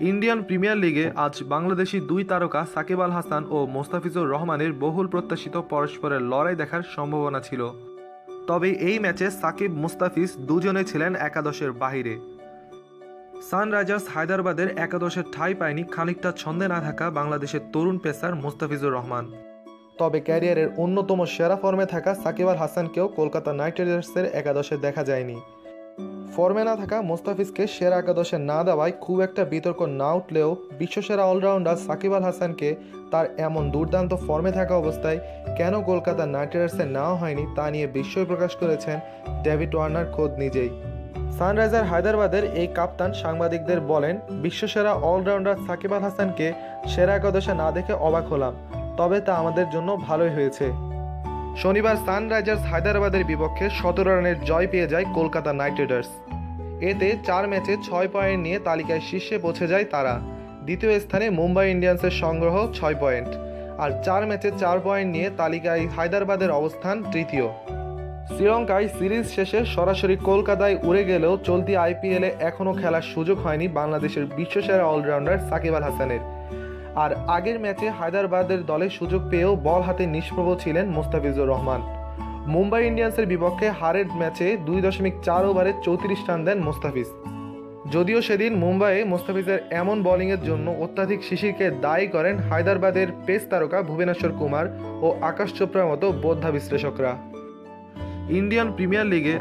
Indian premier লিগে আজ বাংলাদেশি দুই তারকা সাকিব আল হাসান ও মোস্তাফিজুর রহমানের বহুল প্রত্যাশিত পরস্পরের লড়াই দেখার সম্ভাবনা ছিল। তবে এই ম্যাচে সাকিব মুস্তাফিজ দুজনে ছিলেন একাদশের বাহিরে। সানরাইজার্স হায়দ্রাবাদের একাদশের ঠাঁই পায়নি খানিকটা ছন্দে না থাকা বাংলাদেশের তরুণ পেসার মোস্তাফিজুর রহমান। তবে ক্যারিয়ারের অন্যতম সেরা ফর্মে থাকা সাকিব আল হাসানকেও কলকাতা নাইট রাইডার্সের একাদশে দেখা যায়নি। ফর্মে না থাকা মোস্তাফিজকে সেরা একাদশে না দেওয়ায় খুব একটা বিতর্ক না উঠলেও বিশ্বসেরা অলরাউন্ডার সাকিব আল হাসানকে তার এমন দুর্দান্ত ফর্মে থাকা অবস্থায় কেন কলকাতা নাইট রাইডার্সে নেওয়া হয়নি তা নিয়ে বিস্ময় প্রকাশ করেছেন ডেভিড ওয়ার্নার খোদ নিজেই। সানরাইজার হায়দ্রাবাদের এই কাপ্তান সাংবাদিকদের বলেন, বিশ্বসেরা অলরাউন্ডার সাকিব আল হাসানকে সেরা একাদশে না দেখে অবাক হলাম, তবে তা আমাদের জন্য ভালোই হয়েছে। শনিবার সানরাইজার্স হায়দ্রাবাদের বিপক্ষে সতেরো রানের জয় পেয়ে যায় কলকাতা নাইট রাইডার্স। এতে চার ম্যাচে ছয় পয়েন্ট নিয়ে তালিকায় শীর্ষে পৌঁছে যায় তারা। দ্বিতীয় স্থানে মুম্বাই ইন্ডিয়ান্সের সংগ্রহ ছয় পয়েন্ট। আর চার ম্যাচে চার পয়েন্ট নিয়ে তালিকায় হায়দ্রাবাদের অবস্থান তৃতীয়। শ্রীলঙ্কায় সিরিজ শেষে সরাসরি কলকাতায় উড়ে গেলেও চলতি আইপিএলে এখনও খেলার সুযোগ হয়নি বাংলাদেশের বিশ্বসেরা অলরাউন্ডার সাকিব আল হাসানের। আর আগের ম্যাচে হায়দ্রাবাদের দলে সুযোগ পেয়েও বল হাতে নিষ্প্রভ ছিলেন মোস্তাফিজুর রহমান। মুম্বাই ইন্ডিয়ান্সের বিপক্ষে হারের ম্যাচে দুই দশমিক চার ওভারে চৌত্রিশ রান দেন মোস্তাফিজ। যদিও সেদিন মুম্বাইয়ে মোস্তাফিজের এমন বোলিংয়ের জন্য অত্যাধিক শিশিরকে দায়ী করেন হায়দ্রাবাদের পেস তারকা ভুবনেশ্বর কুমার ও আকাশ চোপড়ার মতো বোদ্ধা বিশ্লেষকরা। ইন্ডিয়ান প্রিমিয়ার লিগে